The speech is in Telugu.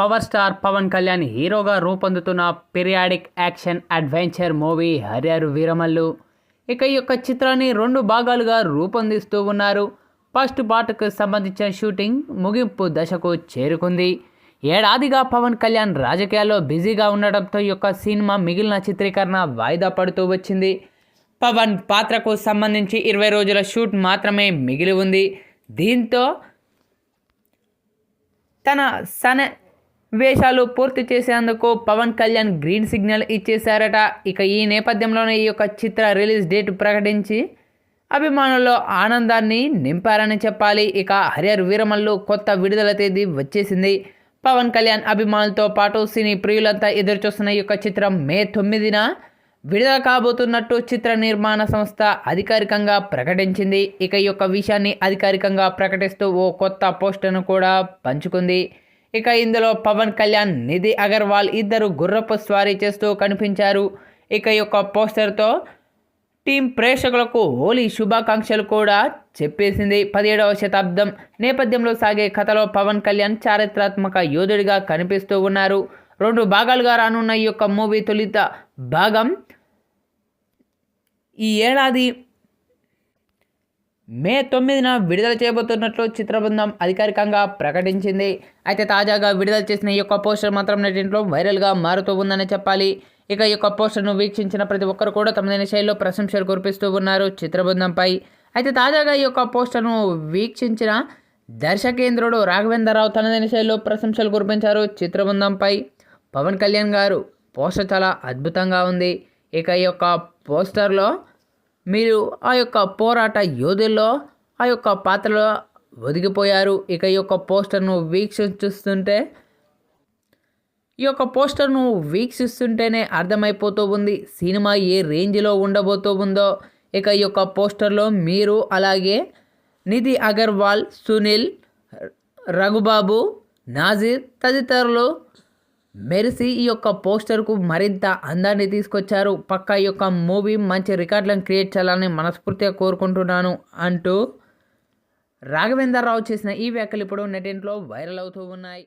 పవర్ స్టార్ పవన్ కళ్యాణ్ హీరోగా రూపొందుతున్న periodic action adventure movie Harihara Veeramallu. ఇక ఈ యొక్క చిత్రాన్ని రెండు భాగాలుగా రూపొందిస్తూ ఉన్నారు. ఫస్ట్ పార్ట్కు సంబంధించిన షూటింగ్ ముగింపు దశకు చేరుకుంది. ఏడాదిగా పవన్ కళ్యాణ్ రాజకీయాల్లో బిజీగా ఉండడంతో ఈ యొక్క సినిమా మిగిలిన చిత్రీకరణ వాయిదా పడుతూ వచ్చింది. పవన్ పాత్రకు సంబంధించి ఇరవై రోజుల షూట్ మాత్రమే మిగిలి ఉంది. దీంతో తన సన వేషాలు పూర్తి చేసేందుకు పవన్ కళ్యాణ్ గ్రీన్ సిగ్నల్ ఇచ్చేశారట. ఇక ఈ నేపథ్యంలోనే ఈ యొక్క చిత్ర రిలీజ్ డేట్ ప్రకటించి అభిమానుల్లో ఆనందాన్ని నింపారని చెప్పాలి. ఇక హరిహర్ వీరమల్లు కొత్త విడుదల తేదీ వచ్చేసింది. పవన్ కళ్యాణ్ అభిమానులతో పాటు సినీ ప్రియులంతా ఎదురుచూస్తున్న ఈ యొక్క చిత్రం మే తొమ్మిదిన విడుదల కాబోతున్నట్టు చిత్ర నిర్మాణ సంస్థ అధికారికంగా ప్రకటించింది. ఇక ఈ యొక్క విషయాన్ని అధికారికంగా ప్రకటిస్తూ ఓ కొత్త పోస్టర్ను కూడా పంచుకుంది. ఇక ఇందులో పవన్ కళ్యాణ్ నిధి అగర్వాల్ ఇద్దరు గుర్రపు స్వారీ చేస్తూ కనిపించారు. ఇక యొక్క పోస్టర్తో టీం ప్రేక్షకులకు హోలీ శుభాకాంక్షలు కూడా చెప్పేసింది. పదిహేడవ శతాబ్దం నేపథ్యంలో సాగే కథలో పవన్ కళ్యాణ్ చారిత్రాత్మక యోధుడిగా కనిపిస్తూ ఉన్నారు. రెండు భాగాలుగా రానున్న ఈ యొక్క మూవీ తొలిత భాగం ఈ ఏడాది మే తొమ్మిదిన విడుదల చేయబోతున్నట్లు చిత్రబృందం అధికారికంగా ప్రకటించింది. అయితే తాజాగా విడుదల చేసిన ఈ యొక్క పోస్టర్ మాత్రం నెటింట్లో వైరల్గా మారుతూ ఉందని చెప్పాలి. ఇక ఈ యొక్క పోస్టర్ను వీక్షించిన ప్రతి ఒక్కరు కూడా తమదైన శైలిలో ప్రశంసలు కురిపిస్తూ ఉన్నారు చిత్రబృందంపై. అయితే తాజాగా ఈ యొక్క పోస్టర్ను వీక్షించిన దర్శకేంద్రుడు రాఘవేంద్రరావు తనదైన శైలిలో ప్రశంసలు కురిపించారు చిత్రబృందంపై. పవన్ కళ్యాణ్ గారు పోస్టర్ చాలా అద్భుతంగా ఉంది. ఇక ఈ యొక్క పోస్టర్లో మీరు ఆ యొక్క పోరాట యోధుల్లో ఆ యొక్క పాత్రలో ఒదిగిపోయారు. ఇక ఈ యొక్క పోస్టర్ను వీక్షిస్తుంటే ఈ యొక్క పోస్టర్ను వీక్షిస్తుంటేనే అర్థమైపోతూ ఉంది. సినిమా ఏ రేంజ్లో ఉండబోతూ ఉందో. ఇక ఈ యొక్క పోస్టర్లో మీరు అలాగే నిధి అగర్వాల్ సునీల్ రఘుబాబు నాజీర్ తదితరులు మెరిసి ఈ యొక్క పోస్టర్కు మరింత అందాన్ని తీసుకొచ్చారు. పక్క ఈ యొక్క మూవీ మంచి రికార్డులను క్రియేట్ చేయాలని మనస్ఫూర్తిగా కోరుకుంటున్నాను అంటూ రాఘవేంద్రరావు చేసిన ఈ వ్యాఖ్యలు ఇప్పుడు నెటింట్లో వైరల్ అవుతూ ఉన్నాయి.